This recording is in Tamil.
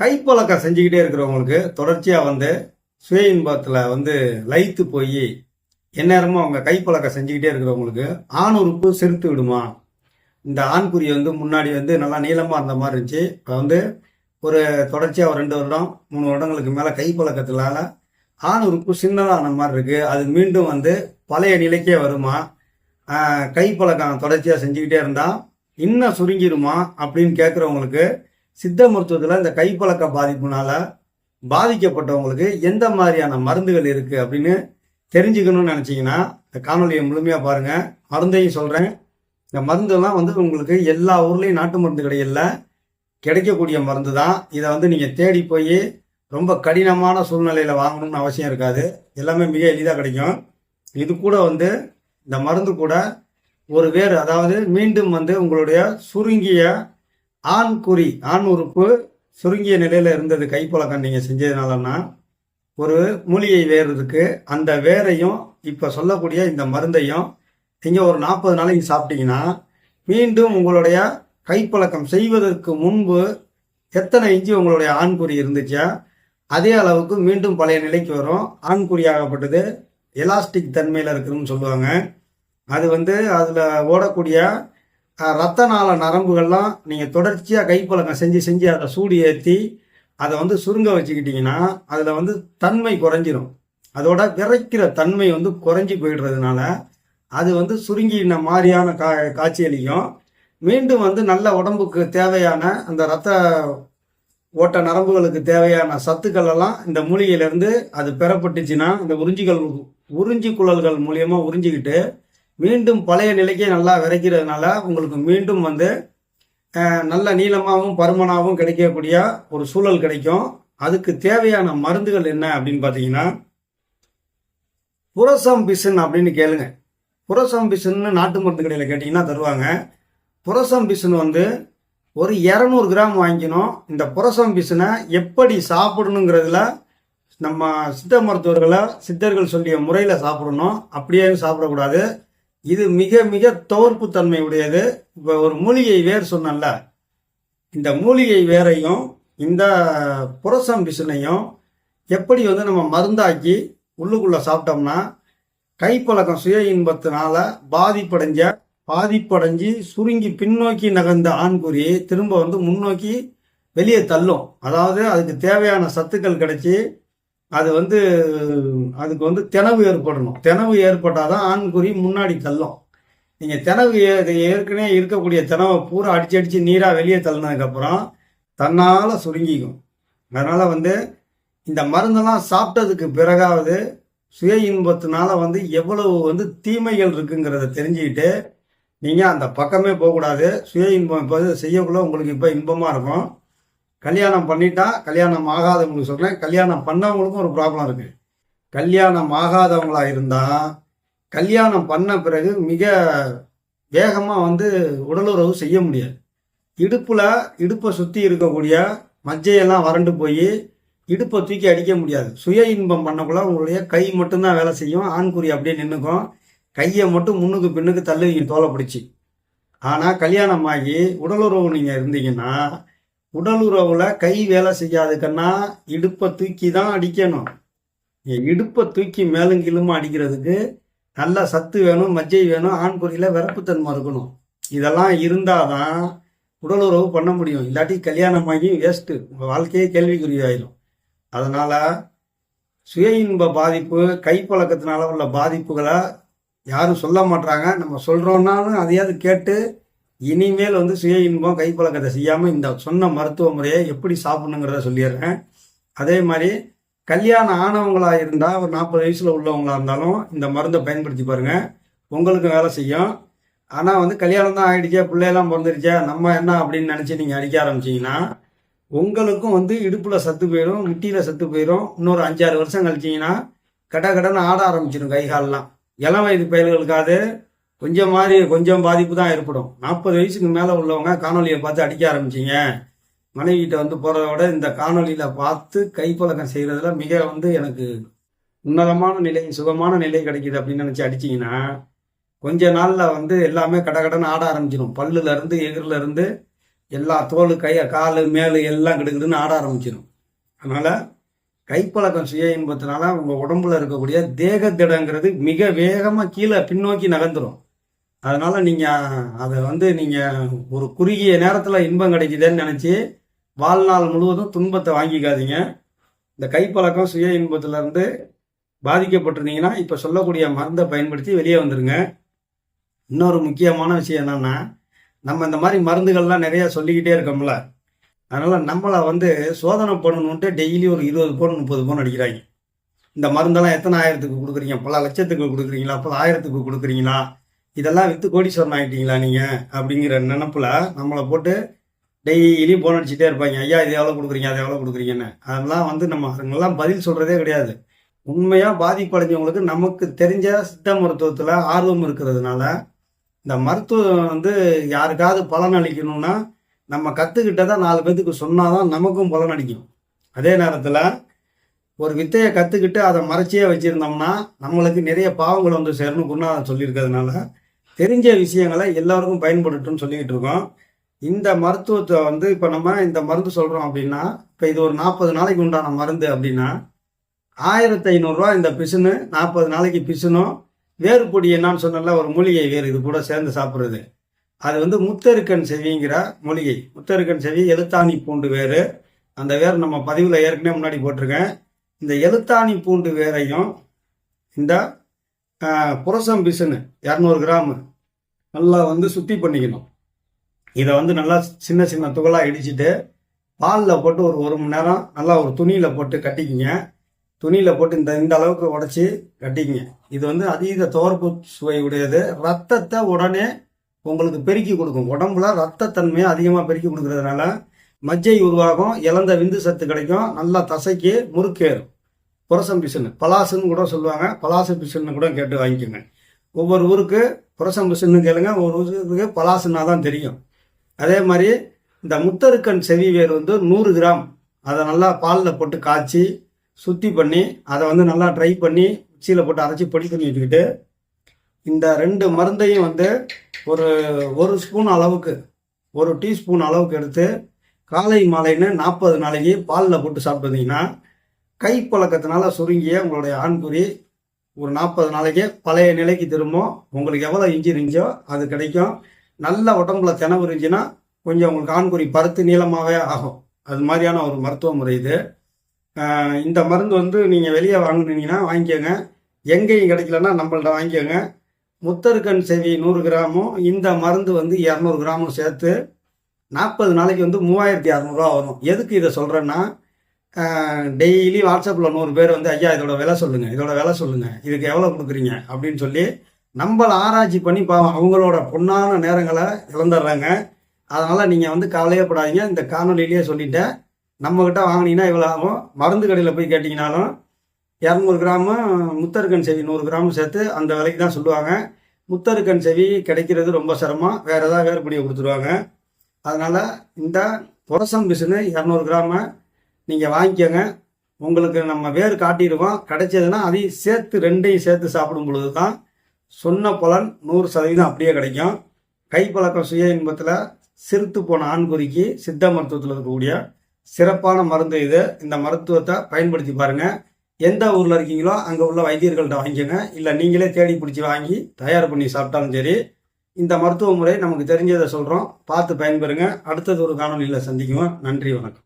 கைப்பழக்கம் செஞ்சுக்கிட்டே இருக்கிறவங்களுக்கு தொடர்ச்சியாக வந்து சுய இன்பத்தில் வந்து லயித்து போய் எந்நேரமும் அவங்க கைப்பழக்கம் செஞ்சுக்கிட்டே இருக்கிறவங்களுக்கு ஆண் உறுப்பு செலுத்து விடுமா? இந்த ஆண்குறி வந்து முன்னாடி வந்து நல்லா நீளமாக இருந்த மாதிரி இருந்துச்சு. இப்போ வந்து ஒரு தொடர்ச்சியாக ஒரு ரெண்டு வருடம் மூணு வருடங்களுக்கு மேலே கைப்பழக்கத்தினால ஆண் உறுப்பு சின்னதான மாதிரி இருக்குது அது மீண்டும் வந்து பழைய நிலைக்கே வருமா? கைப்பழக்கம் தொடர்ச்சியாக செஞ்சுக்கிட்டே இருந்தால் இன்னும் சுருங்கிடுமா அப்படின்னு கேட்குறவங்களுக்கு சித்த மருத்துவத்தில் இந்த கைப்பழக்க பாதிப்புனால பாதிக்கப்பட்டவங்களுக்கு எந்த மாதிரியான மருந்துகள் இருக்குது அப்படின்னு தெரிஞ்சுக்கணும்னு நினச்சிங்கன்னா இந்த காணொலியை முழுமையாக பாருங்கள் மருந்தையும் சொல்கிறேன் இந்த மருந்தெல்லாம் வந்து உங்களுக்கு எல்லா ஊர்லேயும் நாட்டு மருந்து கிடையில கிடைக்கக்கூடிய மருந்து தான் இதை வந்து நீங்கள் தேடி போய் ரொம்ப கடினமான சூழ்நிலையில் வாங்கணும்னு அவசியம் இருக்காது. எல்லாமே மிக எளிதாக கிடைக்கும். இது கூட வந்து இந்த மருந்து கூட ஒரு வேர் அதாவது மீண்டும் வந்து உங்களுடைய சுருங்கிய ஆண் குறி ஆண் உறுப்பு சுருங்கிய நிலையில் இருந்தது கைப்பழக்கம் நீங்கள் செஞ்சதுனாலன்னா ஒரு மூலிகை வேர் அந்த வேரையும் இப்போ சொல்லக்கூடிய இந்த மருந்தையும் நீங்கள் ஒரு நாற்பது நாளைக்கு சாப்பிட்டீங்கன்னா மீண்டும் உங்களுடைய கைப்பழக்கம் செய்வதற்கு முன்பு எத்தனை இஞ்சி உங்களுடைய ஆண்குறி இருந்துச்சா அதே அளவுக்கு மீண்டும் பழைய நிலைக்கு வரும். ஆண்குறியாகப்பட்டது எலாஸ்டிக் தன்மையில் இருக்குதுன்னு சொல்லுவாங்க. அது வந்து அதில் ஓடக்கூடிய ரத்த நாள நரம்புகள்லாம் நீங்கள் தொடர்ச்சியாக கைப்பழக்கம் செஞ்சு செஞ்சு அதை சூடு ஏற்றி அதை வந்து சுருங்க வச்சுக்கிட்டிங்கன்னா அதில் வந்து தன்மை குறைஞ்சிரும். அதோட விரைக்கிற தன்மை வந்து குறைஞ்சி போயிடுறதுனால அது வந்து சுருங்கின மாதிரியான கா காட்சியளிக்கும் மீண்டும் வந்து நல்ல உடம்புக்கு தேவையான அந்த ரத்த ஓட்ட நரம்புகளுக்கு தேவையான சத்துக்கள் எல்லாம் இந்த மூலிகையிலேருந்து அது பெறப்பட்டுச்சுன்னா இந்த உறிஞ்சிகள் உறிஞ்சி குழல்கள் மூலியமாக உறிஞ்சிக்கிட்டு மீண்டும் பழைய நிலைக்கே நல்லா விதைக்கிறதுனால உங்களுக்கு மீண்டும் வந்து நல்ல நீளமாகவும் பருமனாகவும் கிடைக்கக்கூடிய ஒரு சூழல் கிடைக்கும். அதுக்கு தேவையான மருந்துகள் என்ன அப்படின்னு பார்த்தீங்கன்னா புரசம் பிசின் அப்படின்னு கேளுங்க. புரசம் பிசின்னு நாட்டு மருந்து கடையில் கேட்டிங்கன்னா தருவாங்க. புரசம் பிசின் வந்து ஒரு இரநூறு கிராம் வாங்கிக்கணும். இந்த புரசம் பிசினை எப்படி சாப்பிடணுங்கிறதுல நம்ம சித்த மருத்துவர்களை சித்தர்கள் சொல்லிய முறையில் சாப்பிடணும். அப்படியே சாப்பிடக்கூடாது. இது மிக மிக தோற்பு தன்மை உடையது இப்போ ஒரு மூலிகை வேர் சொன்னேன்ல. இந்த மூலிகை வேரையும் இந்த புரசம் பிசுனையும் எப்படி வந்து நம்ம மருந்தாக்கி உள்ளுக்குள்ளே சாப்பிட்டோம்னா கைப்பழக்கம் சுய இன்பத்தினால பாதிப்படைஞ்ச பாதிப்படைஞ்சு சுருங்கி பின்னோக்கி நகர்ந்த ஆண்குறி திரும்ப வந்து முன்னோக்கி வெளியே தள்ளும். அதாவது அதுக்கு தேவையான சத்துக்கள் கிடைச்சி அது வந்து அதுக்கு வந்து தினவு ஏற்படணும். தினவு ஏற்பட்டால் தான் ஆண்குறி முன்னாடி தள்ளும். நீங்கள் தினவு ஏ- ஏற்கனவே இருக்கக்கூடிய தினவை பூரா அடிச்சு அடித்து நீராக வெளியே தள்ளினதுக்கப்புறம் தன்னால் சுருங்கிக்கும். அதனால் வந்து இந்த மருந்தெல்லாம் சாப்பிட்டதுக்கு பிறகாவது சுய இன்பத்தினால வந்து எவ்வளவு வந்து தீமைகள் இருக்குங்கிறத தெரிஞ்சுக்கிட்டு நீங்கள் அந்த பக்கமே போகக்கூடாது. சுய இன்பம் இப்போ செய்யக்குள்ள உங்களுக்கு இப்போ இன்பமாக இருக்கும். கல்யாணம் பண்ணிட்டா கல்யாணம் ஆகாதவங்களுக்கு சொல்கிறேன் கல்யாணம் பண்ணவங்களுக்கும் ஒரு ப்ராப்ளம் இருக்குது கல்யாணம் ஆகாதவங்களாக இருந்தால் கல்யாணம் பண்ண பிறகு மிக வேகமாக வந்து உடலுறவு செய்ய முடியாது. இடுப்பில் இடுப்பை சுற்றி இருக்கக்கூடிய மஜ்ஜையெல்லாம் வறண்டு போய் இடுப்பை தூக்கி அடிக்க முடியாது. சுய இன்பம் பண்ணக்குள்ள உங்களுடைய கை மட்டும்தான் வேலை செய்யும். ஆண்குறி அப்படியே நின்றுக்கும் கையை மட்டும் முன்னுக்கு பின்னுக்கு தள்ளுவீங்க தோலை பிடிச்சி. ஆனால் கல்யாணம் ஆகி உடலுறவு நீங்கள் இருந்தீங்கன்னா உடலுறவில் கை வேலை செய்யாதுக்கன்னா இடுப்பை தூக்கி தான் அடிக்கணும் இடுப்பை தூக்கி மேலும் கீழுமா அடிக்கிறதுக்கு நல்ல சத்து வேணும் மஜ்ஜை வேணும் ஆண்குறியில் விரப்புத்தன்மை இருக்கணும். இதெல்லாம் இருந்தால் தான் உடலுறவு பண்ண முடியும். இல்லாட்டி கல்யாணம் ஆகி வேஸ்ட்டு உங்கள் வாழ்க்கையே கேள்விக்குறியாயிரும். அதனால் சுய இன்ப பாதிப்பு கைப்பழக்கத்தினால உள்ள பாதிப்புகளை யாரும் சொல்ல மாட்டாங்க நம்ம சொல்கிறோன்னாலும் அதையாவது கேட்டு இனிமேல் வந்து சுய இன்பம் கைப்பழக்கத்தை செய்யாமல் இந்த சொன்ன மருத்துவ முறையை எப்படி சாப்பிடணுங்கிறத சொல்லிடுறேன். அதே மாதிரி கல்யாணம் ஆனவங்களாக இருந்தால் ஒரு நாற்பது வயசில் உள்ளவங்களாக இருந்தாலும் இந்த மருந்தை பயன்படுத்தி பாருங்க. உங்களுக்கு வேலை செய்யும். ஆனால் வந்து கல்யாணம் தான் ஆகிடுச்சே பிள்ளையெல்லாம் பிறந்துருச்சே நம்ம என்ன அப்படின்னு நினச்சி நீங்கள் அடிக்க ஆரம்பிச்சீங்கன்னா உங்களுக்கும் வந்து இடுப்பில் சத்து போயிடும் முட்டியில் சத்து போயிடும் இன்னொரு அஞ்சாறு வருஷம் கழிச்சிங்கன்னா கட கடன்னு ஆட ஆரம்பிச்சிடும் கைகாலெலாம் இளம் வயது பயிர்களுக்காவது கொஞ்சம் மாதிரி கொஞ்சம் பாதிப்பு தான் ஏற்படும். நாற்பது வயசுக்கு மேலே உள்ளவங்க காணொலியை பார்த்து அடிக்க ஆரம்பிச்சிங்க. மனைவிகிட்ட வந்து போகிறத விட இந்த காணொலியில் பார்த்து கைப்பழக்கம் செய்கிறதுல மிக வந்து எனக்கு உன்னதமான நிலை சுகமான நிலை கிடைக்குது அப்படின்னு நினச்சி அடிச்சிங்கன்னா கொஞ்ச நாளில் வந்து எல்லாமே கடகடன்னு ஆட ஆரம்பிச்சிடும். பல்லுலேருந்து இருந்து எல்லா தோல் கை கால் மேலு எல்லாம் கெடுக்குதுன்னு ஆட ஆரம்பிச்சிடும். அதனால் கைப்பழக்கம் சுய இன்பத்தினால உங்கள் உடம்புல இருக்கக்கூடிய தேக திடங்கிறது மிக வேகமாக கீழே பின்னோக்கி நகர்ந்துடும் அதனால நீங்கள் அதை வந்து நீங்கள் ஒரு குறுகிய நேரத்தில் இன்பம் கிடைக்குதுன்னு நினச்சி வாழ்நாள் முழுவதும் துன்பத்தை வாங்கிக்காதீங்க. இந்த கைப்பழக்கம் சுய இன்பத்திலேருந்து பாதிக்கப்பட்டிருந்தீங்கன்னா இப்போ சொல்லக்கூடிய மருந்தை பயன்படுத்தி வெளியே வந்துடுங்க இன்னொரு முக்கியமான விஷயம் என்னென்னா நம்ம இந்த மாதிரி மருந்துகள்லாம் நிறையா சொல்லிக்கிட்டே இருக்கோம்ல. அதனால் நம்மளை வந்து சோதனை பண்ணணுன்ட்டு டெய்லி ஒரு இருபது பவுன் முப்பது பவுன் அடிக்கிறாங்க. இந்த மருந்தெல்லாம் எத்தனை ஆயிரத்துக்கு கொடுக்குறீங்க? பல லட்சத்துக்கு கொடுக்குறீங்களா? பல ஆயிரத்துக்கு கொடுக்குறீங்களா? இதெல்லாம் வித்து கோடீஸ்வரன் ஆகிட்டீங்களா நீங்கள் அப்படிங்கிற நினப்பில் நம்மளை போட்டு டெய்லி போன் அடிச்சுட்டே இருப்பாங்க. ஐயா இது எவ்வளோ கொடுக்குறீங்க? அதை எவ்வளோ கொடுக்குறீங்கன்னு. அதெல்லாம் வந்து நம்ம அதுங்கெல்லாம் பதில் சொல்கிறதே கிடையாது. உண்மையாக பாதிப்படைஞ்சவங்களுக்கு நமக்கு தெரிஞ்ச சித்த மருத்துவத்தில் ஆர்வம் இருக்கிறதுனால இந்த மருத்துவம் வந்து யாருக்காவது பலன் அளிக்கணும்னா நம்ம கற்றுக்கிட்டதை நாலு பேத்துக்கு சொன்னாதான் நமக்கும் பலன் அளிக்கும். அதே நேரத்தில் ஒரு வித்தையை கற்றுக்கிட்டு அதை மறைச்சியே வச்சுருந்தோம்னா நம்மளுக்கு நிறைய பாவங்கள் வந்து சேரணும். குருநாதன் சொல்லியிருக்கிறதுனால தெரிஞ்ச விஷயங்களை எல்லாருக்கும் பயன்படுத்தும்னு சொல்லிக்கிட்டு இருக்கோம். இந்த மருத்துவத்தை வந்து இப்போ நம்ம இந்த மருந்து சொல்கிறோம் அப்படின்னா இப்போ இது ஒரு நாற்பது நாளைக்கு உண்டான மருந்து அப்படின்னா ஆயிரத்தி ஐநூறுரூவா இந்த பிசுனு நாற்பது நாளைக்கு பிசுனும் வேறு பொடி என்னான்னு சொன்னல ஒரு மூலிகை வேறு இது கூட சேர்ந்து சாப்பிட்றது. அது வந்து முத்தருக்கன் செவிங்கிற மூலிகை. முத்தருக்கன் செவி எழுத்தாணி பூண்டு வேறு. அந்த வேர் நம்ம பதிவில் ஏற்கனவே முன்னாடி போட்டிருக்கேன். இந்த எழுத்தாணி பூண்டு வேரையும் இந்த புரசம் பிசுனு இரநூறு கிராம். நல்லா வந்து சுத்தி பண்ணிக்கணும். இதை வந்து நல்லா சின்ன சின்ன துகளாக இடிச்சிட்டு பாலில் போட்டு ஒரு ஒரு மணி நேரம் நல்லா ஒரு துணியில் போட்டு கட்டிக்கிங்க. துணியில் போட்டு இந்த இந்த அளவுக்கு உடச்சி கட்டிக்கிங்க. இது வந்து அதீத துவர்ப்பு சுவை உடையது. ரத்தத்தை உடனே உங்களுக்கு பெருக்கி கொடுக்கும். உடம்புல ரத்தத்தன்மையை அதிகமாக பெருக்கி கொடுக்கறதுனால மஜ்ஜை உருவாகும் இழந்த விந்து சத்து கிடைக்கும் நல்லா தசைக்கு முறுக்கேறும். புரசம் பிசுன்னு பலாசுன்னு கூட சொல்லுவாங்க. பலாசு பிசுன்னு கூட கேட்டு வாங்கிக்கோங்க. ஒவ்வொரு ஊருக்கு புரசம் பிசுன்னு கேளுங்க. ஒவ்வொரு ஊருக்கு பலாசுன்னா தான் தெரியும். அதே மாதிரி இந்த முத்தருக்கன் செவி வேர் வந்து நூறு கிராம். அதை நல்லா பாலில் போட்டு காய்ச்சி சுத்தி பண்ணி அதை வந்து நல்லா ட்ரை பண்ணி மிக்சியில் போட்டு அரைச்சி பொடி பண்ணி வச்சுக்கிட்டு இந்த ரெண்டு மருந்தையும் வந்து ஒரு ஒரு ஸ்பூன் அளவுக்கு ஒரு டீஸ்பூன் அளவுக்கு எடுத்து காலை மாலைன்னு நாற்பது நாளைக்கு பாலில் போட்டு சாப்பிட்டு கைப்பழக்கத்தினால சுருங்கிய உங்களுடைய ஆண்குறி ஒரு நாற்பது நாளைக்கு பழைய நிலைக்கு திரும்பும். உங்களுக்கு எவ்வளோ இஞ்சி இருந்துச்சோ அது கிடைக்கும். நல்ல உடம்புல திணவு இருந்துச்சுன்னா கொஞ்சம் உங்களுக்கு ஆண்குறி பருத்து நீளமாகவே ஆகும். அது மாதிரியான ஒரு மருத்துவ முறை இது. இந்த மருந்து வந்து நீங்கள் வெளியே வாங்குனீங்கன்னா வாங்கிக்கோங்க. எங்கேயும் கிடைக்கலன்னா நம்மள்ட்ட வாங்கிக்கோங்க. முத்தருக்கன் செவி நூறு கிராமும் இந்த மருந்து வந்து இரநூறு கிராமும் சேர்த்து நாற்பது நாளைக்கு வந்து மூவாயிரத்தி இரநூறுவா வரும். எதுக்கு இதை சொல்கிறேன்னா டெய்லி வாட்ஸ்அப்பில் நூறு பேர் வந்து ஐயா இதோட விலை சொல்லுங்கள் இதோட விலை சொல்லுங்கள் இதுக்கு எவ்வளோ கொடுக்குறீங்க? அப்படின்னு சொல்லி நம்மளை ஆராய்ச்சி பண்ணி பாவம் அவங்களோட பொன்னான நேரங்களை இழந்துடுறாங்க. அதனால் நீங்கள் வந்து கவலையப்படாதீங்க இந்த காணொலியிலேயே சொல்லிட்டேன். நம்மக்கிட்ட வாங்கினீங்கன்னா இவ்வளோ ஆகும். மருந்து கடையில் போய் கேட்டிங்கனாலும் இரநூறு கிராமு முத்தருக்கன் செவி நூறு கிராம் சேர்த்து அந்த விலைக்கு தான் சொல்லுவாங்க. முத்தருக்கன் செவி கிடைக்கிறது ரொம்ப சிரமம். வேறு ஏதாவது வேறுபடியை கொடுத்துருவாங்க. அதனால் இந்த புரசம் பிசுன்னு இரநூறு கிராம நீங்கள் வாங்கிக்கோங்க. உங்களுக்கு நம்ம வேறு காட்டியிருக்கோம் கிடைச்சதுன்னா அதையும் சேர்த்து ரெண்டையும் சேர்த்து சாப்பிடும் பொழுது தான் சொன்ன பலன் நூறு சதவீதம் அப்படியே கிடைக்கும். கைப்பழக்கம் சுய இன்பத்தில் சிறுத்து போன ஆண்குறிக்கு சித்த மருத்துவத்தில் இருக்கக்கூடிய சிறப்பான மருந்து இது. இந்த மருத்துவத்தை பயன்படுத்தி பாருங்கள் எந்த ஊரில் இருக்கீங்களோ அங்கே உள்ள வைத்தியர்கள்ட்ட வாங்கிக்கோங்க. இல்லை நீங்களே தேடி பிடிச்சி வாங்கி தயார் பண்ணி சாப்பிட்டாலும் சரி இந்த மருத்துவ முறை நமக்கு தெரிஞ்சதை சொல்கிறோம் பார்த்து பயன்பெறுங்க. அடுத்தது ஒரு காணொலியில் சந்திக்குவோம். நன்றி வணக்கம்.